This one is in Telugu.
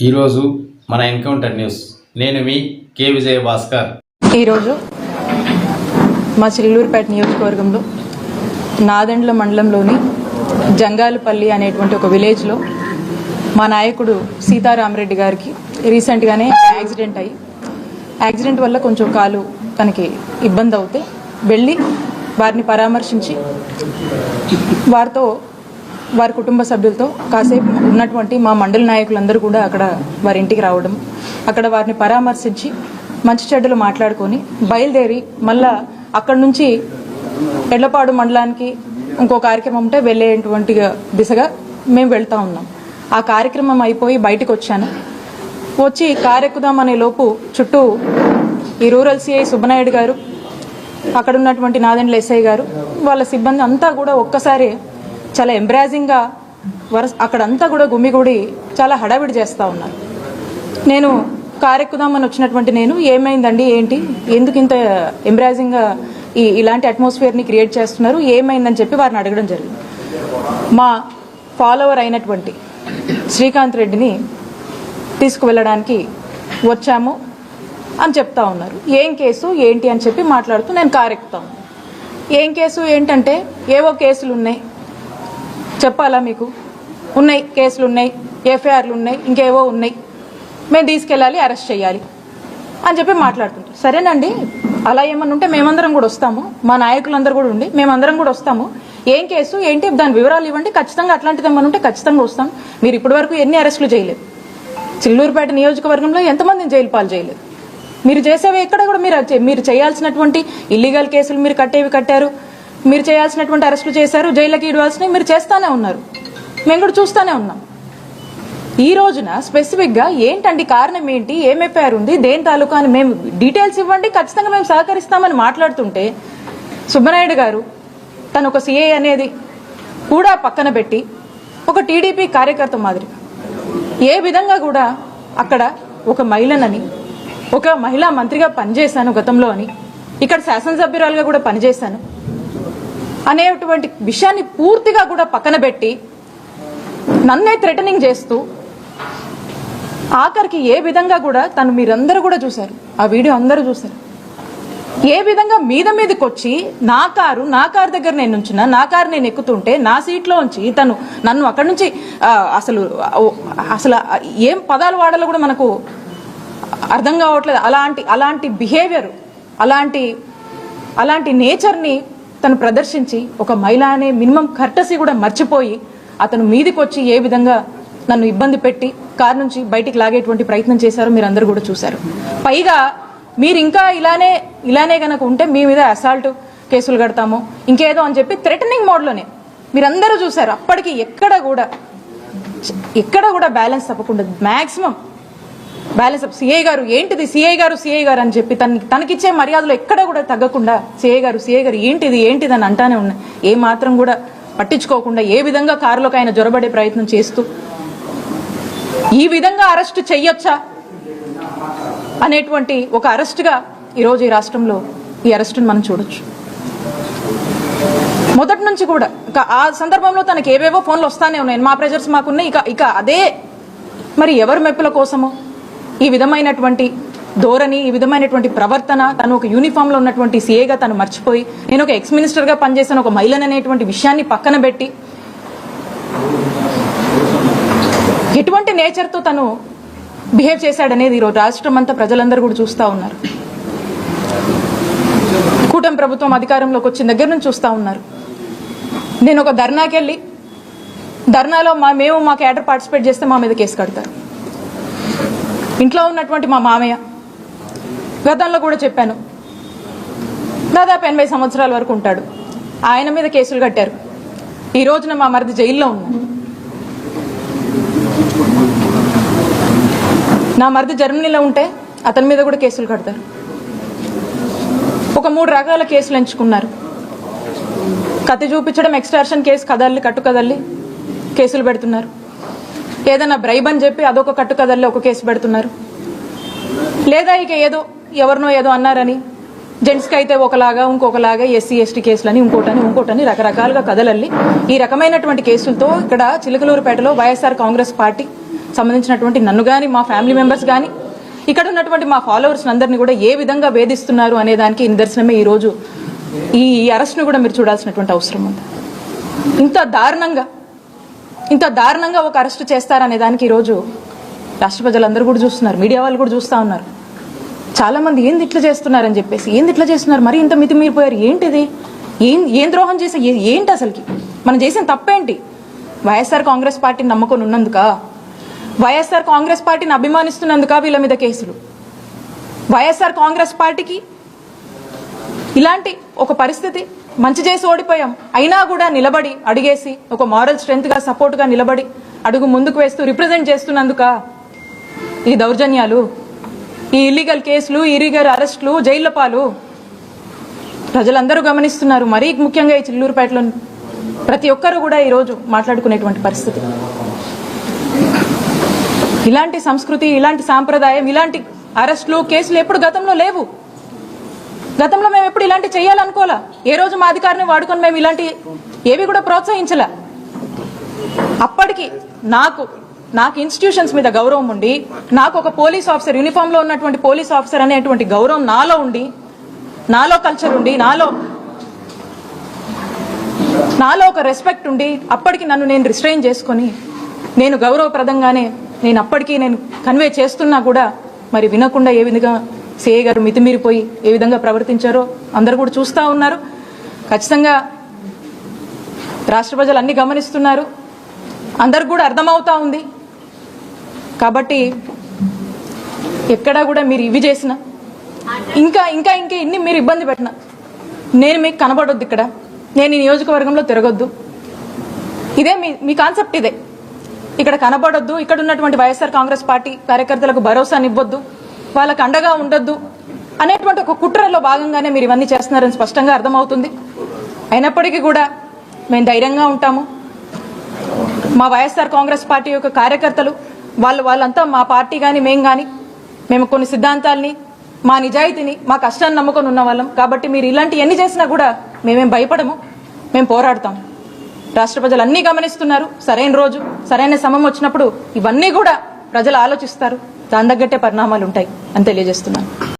ఈరోజు మన ఎన్కౌంటర్ న్యూస్. నేను మీ కే విజయ భాస్కర్. ఈరోజు మా చిల్లూరుపేట నియోజకవర్గంలో నాదెండ్ల మండలంలోని జంగాలపల్లి అనేటువంటి ఒక విలేజ్లో మా నాయకుడు సీతారామరెడ్డి గారికి రీసెంట్గానే యాక్సిడెంట్ అయ్యి యాక్సిడెంట్ వల్ల కొంచెం కాలు తనకి ఇబ్బంది అవుతే వెళ్ళి వారిని పరామర్శించి వారితో వారి కుటుంబ సభ్యులతో కాసేపు ఉన్నటువంటి మా మండలి నాయకులందరూ కూడా అక్కడ వారి ఇంటికి రావడం అక్కడ వారిని పరామర్శించి మంచి చెడ్డలు మాట్లాడుకొని బయలుదేరి మళ్ళా అక్కడ నుంచి ఎడ్లపాడు మండలానికి ఇంకో కార్యక్రమం ఉంటే వెళ్ళేటువంటి దిశగా మేము వెళ్తా ఉన్నాం. ఆ కార్యక్రమం అయిపోయి బయటకు వచ్చాను. వచ్చి కారెక్కుదామనే లోపు చుట్టూ ఈ రూరల్ సిఐ సుబ్బనాయుడు గారు అక్కడ ఉన్నటువంటి నాదెండ్ల ఎస్ఐ గారు వాళ్ళ సిబ్బంది అంతా కూడా ఒక్కసారి చాలా ఎంబ్రాజింగ్గా వరస అక్కడంతా కూడా గుమిగూడి చాలా హడావిడి చేస్తూ ఉన్నారు. నేను కారెక్కుదామని వచ్చినటువంటి నేను ఏమైందండి ఏంటి? ఎందుకు ఇంత ఎంబ్రాజింగ్గా ఈ ఇలాంటి అట్మాస్ఫియర్ని క్రియేట్ చేస్తున్నారు? ఏమైందని చెప్పి వారిని అడగడం జరిగింది. మా ఫాలోవర్ అయినటువంటి శ్రీకాంత్ రెడ్డిని తీసుకువెళ్ళడానికి వచ్చాము అని చెప్తా ఉన్నారు. ఏం కేసు ఏంటి అని చెప్పి మాట్లాడుతూ నేను కారెక్కుతా ఉన్నాను ఏం కేసు ఏంటంటే ఏవో కేసులు ఉన్నాయి. చెప్పాలా మీకు? ఉన్నాయి కేసులు ఉన్నాయి ఎఫ్ఐఆర్లు ఉన్నాయి ఇంకేవో ఉన్నాయి. మేము తీసుకెళ్ళాలి అరెస్ట్ చేయాలి అని చెప్పి మాట్లాడుతుంటారు. సరేనండి అలా ఏమన్నా ఉంటే మేమందరం కూడా వస్తాము. మా నాయకులందరూ కూడా ఉండి మేమందరం కూడా వస్తాము. ఏం కేసు ఏంటి దాని వివరాలు ఇవ్వండి. ఖచ్చితంగా అట్లాంటిది ఏమన్నా ఉంటే ఖచ్చితంగా వస్తాం. మీరు ఇప్పటి వరకు ఎన్ని అరెస్టులు చేయలేదు. చిల్లూరుపేట నియోజకవర్గంలో ఎంతమందిని జైలు పాలు చేయలేదు. మీరు చేసేవి ఎక్కడ కూడా మీరు మీరు చేయాల్సినటువంటి ఇల్లీగల్ కేసులు మీరు కట్టేవి కట్టారు. మీరు చేయాల్సినటువంటి అరెస్టులు చేశారు జైళ్ళకి ఇవ్వాల్సినవి మీరు చేస్తానే ఉన్నారు. మేము కూడా చూస్తూనే ఉన్నాం. ఈ రోజున స్పెసిఫిక్గా ఏంటండి కారణం ఏంటి ఏం ఉంది దేని తాలూకా అని మేము డీటెయిల్స్ ఇవ్వండి ఖచ్చితంగా మేము సహకరిస్తామని మాట్లాడుతుంటే సుబ్బనాయుడు గారు తను ఒక సిఏ అనేది కూడా పక్కన పెట్టి ఒక టీడీపీ కార్యకర్త మాదిరి ఏ విధంగా కూడా అక్కడ ఒక మహిళనని ఒక మహిళా మంత్రిగా పనిచేశాను గతంలో అని ఇక్కడ శాసనసభ్యురాలుగా కూడా పనిచేశాను. అనేటువంటి విషయాన్ని పూర్తిగా కూడా పక్కన పెట్టి నన్నే థ్రెటనింగ్ చేస్తూ ఆఖరికి ఏ విధంగా కూడా తను మీరందరూ కూడా చూశారు. ఆ వీడియో అందరూ చూశారు. ఏ విధంగా మీద మీదకి వచ్చి నా కారు నా కారు దగ్గర నేను ఉంచిన నా కారు నేను ఎక్కుతుంటే నా సీట్లో ఉంచి తను నన్ను అక్కడి నుంచి అసలు అసలు ఏం పదాలు వాడాలో కూడా మనకు అర్థం కావట్లేదు. అలాంటి అలాంటి బిహేవియర్ అలాంటి అలాంటి నేచర్ని తను ప్రదర్శించి ఒక మహిళ అనే మినిమం కర్టసీ కూడా మర్చిపోయి అతను మీదికి వచ్చి ఏ విధంగా నన్ను ఇబ్బంది పెట్టి కారు నుంచి బయటికి లాగేటువంటి ప్రయత్నం చేశారో మీరు అందరూ కూడా చూశారు. పైగా మీరు ఇంకా ఇలానే ఇలానే కనుక ఉంటే మీ మీద అసాల్ట్ కేసులు కడతాము ఇంకేదో అని చెప్పి థ్రెటనింగ్ మోడ్లోనే మీరందరూ చూశారు. అప్పటికి ఎక్కడ కూడా ఎక్కడ కూడా బ్యాలెన్స్ తప్పకుండా మ్యాక్సిమం బ్యాలెన్స్ అప్ సిఐ గారు ఏంటిది? సిఐ గారు సిఐ గారు అని చెప్పి తనకి తనకిచ్చే మర్యాదలు ఎక్కడ కూడా తగ్గకుండా సిఐ గారు సిఐ గారు ఏంటిది ఏంటిది అని అంటానే ఉన్నాయి ఏ మాత్రం కూడా పట్టించుకోకుండా ఏ విధంగా కారులోకి ఆయన జొరబడే ప్రయత్నం చేస్తూ. ఈ విధంగా అరెస్ట్ చెయ్యొచ్చా? అనేటువంటి ఒక అరెస్ట్గా ఈరోజు ఈ రాష్ట్రంలో ఈ అరెస్టును మనం చూడొచ్చు. మొదటి నుంచి కూడా ఇక ఆ సందర్భంలో తనకి ఏవేవో ఫోన్లు వస్తానే ఉన్నాయి. మా ప్రెజర్స్ మాకున్నాయి. ఇక ఇక అదే మరి ఎవరి మెప్పుల కోసమో? ఈ విధమైనటువంటి ధోరణి ఈ విధమైనటువంటి ప్రవర్తన తను ఒక యూనిఫామ్లో ఉన్నటువంటి సీఏగా తను మర్చిపోయి నేను ఒక ఎక్స్ మినిస్టర్గా పనిచేసిన ఒక మహిళను అనేటువంటి విషయాన్ని పక్కన పెట్టి ఎటువంటి నేచర్తో తను బిహేవ్ చేశాడనేది ఈరోజు రాష్ట్రం అంతా ప్రజలందరూ కూడా చూస్తూ ఉన్నారు. కూటమి ప్రభుత్వం అధికారంలోకి వచ్చిన దగ్గర నుంచి చూస్తూ ఉన్నారు. నేను ఒక ధర్నాకెళ్ళి ధర్నాలో మా మేము మా క్యాడర్ పార్టిసిపేట్ చేస్తే మా మీద కేసు కడతారు. ఇంట్లో ఉన్నటువంటి మా మామయ్య గతంలో కూడా చెప్పాను. దాదాపు ఎనభై సంవత్సరాల వరకు ఉంటాడు. ఆయన మీద కేసులు కట్టారు. ఈ రోజున మా మరిది జైల్లో ఉన్నాడు. నా మరిది జర్మనీలో ఉంటే అతని మీద కూడా కేసులు కడతారు. ఒక మూడు రకాల కేసులు ఎంచుకున్నారు. కత్తి చూపించడం ఎక్స్ట్రాషన్ కేసు కదల్లి కట్టు కదల్లి కేసులు పెడుతున్నారు. ఏదైనా బ్రైబ్ అని చెప్పి అదొక కట్టుకదల్లి ఒక కేసు పెడుతున్నారు. లేదా ఇక ఏదో ఎవరినో ఏదో అన్నారని జెంట్స్కి అయితే ఒకలాగా ఇంకొకలాగా ఎస్సీ ఎస్టీ కేసులని ఇంకోటని ఇంకోటని రకరకాలుగా కదలల్లి ఈ రకమైనటువంటి కేసులతో ఇక్కడ చిలకలూరుపేటలో వైఎస్ఆర్ కాంగ్రెస్ పార్టీ సంబంధించినటువంటి నన్ను కానీ మా ఫ్యామిలీ మెంబర్స్ కానీ ఇక్కడ ఉన్నటువంటి మా ఫాలోవర్స్ అందరినీ కూడా ఏ విధంగా వేధిస్తున్నారు అనే దానికి నిదర్శనమే ఈరోజు ఈ అరెస్ట్ను కూడా మీరు చూడాల్సినటువంటి అవసరం ఉంది. ఇంత దారుణంగా ఇంత దారుణంగా ఒక అరెస్ట్ చేస్తారనే దానికి ఈరోజు రాష్ట్ర ప్రజలందరూ కూడా చూస్తున్నారు. మీడియా వాళ్ళు కూడా చూస్తూ ఉన్నారు. చాలామంది ఏంది ఇట్లా చేస్తున్నారని చెప్పేసి ఏంది ఇట్లా చేస్తున్నారు? మరి ఇంత మితి మీరిపోయారు ఏంటిది? ఏం ఏం ద్రోహం చేసే ఏంటి అసలుకి? మనం చేసిన తప్పేంటి? వైఎస్ఆర్ కాంగ్రెస్ పార్టీని నమ్మకం ఉన్నందుక? వైఎస్ఆర్ కాంగ్రెస్ పార్టీని అభిమానిస్తున్నందుక వీళ్ళ మీద కేసులు? వైఎస్ఆర్ కాంగ్రెస్ పార్టీకి ఇలాంటి ఒక పరిస్థితి మంచి చేసి ఓడిపోయాం. అయినా కూడా నిలబడి అడిగేసి ఒక మారల్ స్ట్రెంత్గా సపోర్ట్గా నిలబడి అడుగు ముందుకు వేస్తూ రిప్రజెంట్ చేస్తున్నందుక ఈ దౌర్జన్యాలు ఈ ఇల్లీగల్ కేసులు ఇల్లీగల్ అరెస్టులు జైళ్ళ పాలు ప్రజలందరూ గమనిస్తున్నారు. మరీ ముఖ్యంగా ఈ చిల్లూరుపేటలో ప్రతి ఒక్కరూ కూడా ఈరోజు మాట్లాడుకునేటువంటి పరిస్థితి. ఇలాంటి సంస్కృతి ఇలాంటి సాంప్రదాయం ఇలాంటి అరెస్టులు కేసులు ఎప్పుడు గతంలో లేవు. గతంలో మేము ఎప్పుడు ఇలాంటి చేయాలనుకోలే ఏ రోజు మా అధికారిని వాడుకొని మేము ఇలాంటి ఏవి కూడా ప్రోత్సహించలే? అప్పటికి నాకు నాకు ఇన్స్టిట్యూషన్స్ మీద గౌరవం ఉండి నాకు ఒక పోలీస్ ఆఫీసర్ యూనిఫామ్లో ఉన్నటువంటి పోలీస్ ఆఫీసర్ అనేటువంటి గౌరవం నాలో ఉండి నాలో కల్చర్ ఉండి నాలో నాలో ఒక రెస్పెక్ట్ ఉండి అప్పటికి నన్ను నేను రిస్ట్రైన్ చేసుకొని నేను గౌరవప్రదంగానే నేను అప్పటికీ నేను కన్వే చేస్తున్నా కూడా మరి వినకుండా ఏ విధంగా సిఐ గారు మితిమీరిపోయి ఏ విధంగా ప్రవర్తించారో అందరు కూడా చూస్తూ ఉన్నారు. ఖచ్చితంగా రాష్ట్ర ప్రజలు అన్ని గమనిస్తున్నారు. అందరికి కూడా అర్థమవుతా ఉంది. కాబట్టి ఎక్కడా కూడా మీరు ఇవి చేసిన ఇంకా ఇంకా ఇంకా ఇన్ని మీరు ఇబ్బంది పెట్టిన నేను మీకు కనబడొద్దు ఇక్కడ. నేను ఈ నియోజకవర్గంలో తిరగొద్దు. ఇదే మీ మీ కాన్సెప్ట్ ఇదే. ఇక్కడ కనబడొద్దు. ఇక్కడ ఉన్నటువంటి వైఎస్ఆర్ కాంగ్రెస్ పార్టీ కార్యకర్తలకు భరోసాని ఇవ్వద్దు వాళ్ళకు అండగా ఉండొద్దు అనేటువంటి ఒక కుట్రలో భాగంగానే మీరు ఇవన్నీ చేస్తున్నారని స్పష్టంగా అర్థమవుతుంది. అయినప్పటికీ కూడా మేము ధైర్యంగా ఉంటాము. మా వైఎస్ఆర్ కాంగ్రెస్ పార్టీ యొక్క కార్యకర్తలు వాళ్ళు వాళ్ళంతా మా పార్టీ కానీ మేము కానీ మేము కొన్ని సిద్ధాంతాల్ని మా నిజాయితీని మా కష్టాన్ని నమ్ముకొని ఉన్న వాళ్ళం కాబట్టి మీరు ఇలాంటి ఎన్ని చేసినా కూడా మేమేం భయపడము మేము పోరాడతాం. రాష్ట్ర ప్రజలు అన్నీ గమనిస్తున్నారు. సరైన రోజు సరైన సమయం వచ్చినప్పుడు ఇవన్నీ కూడా ప్రజలు ఆలోచిస్తారు. దాని తగ్గట్టే పరిణామాలు ఉంటాయి అని తెలియజేస్తున్నాను.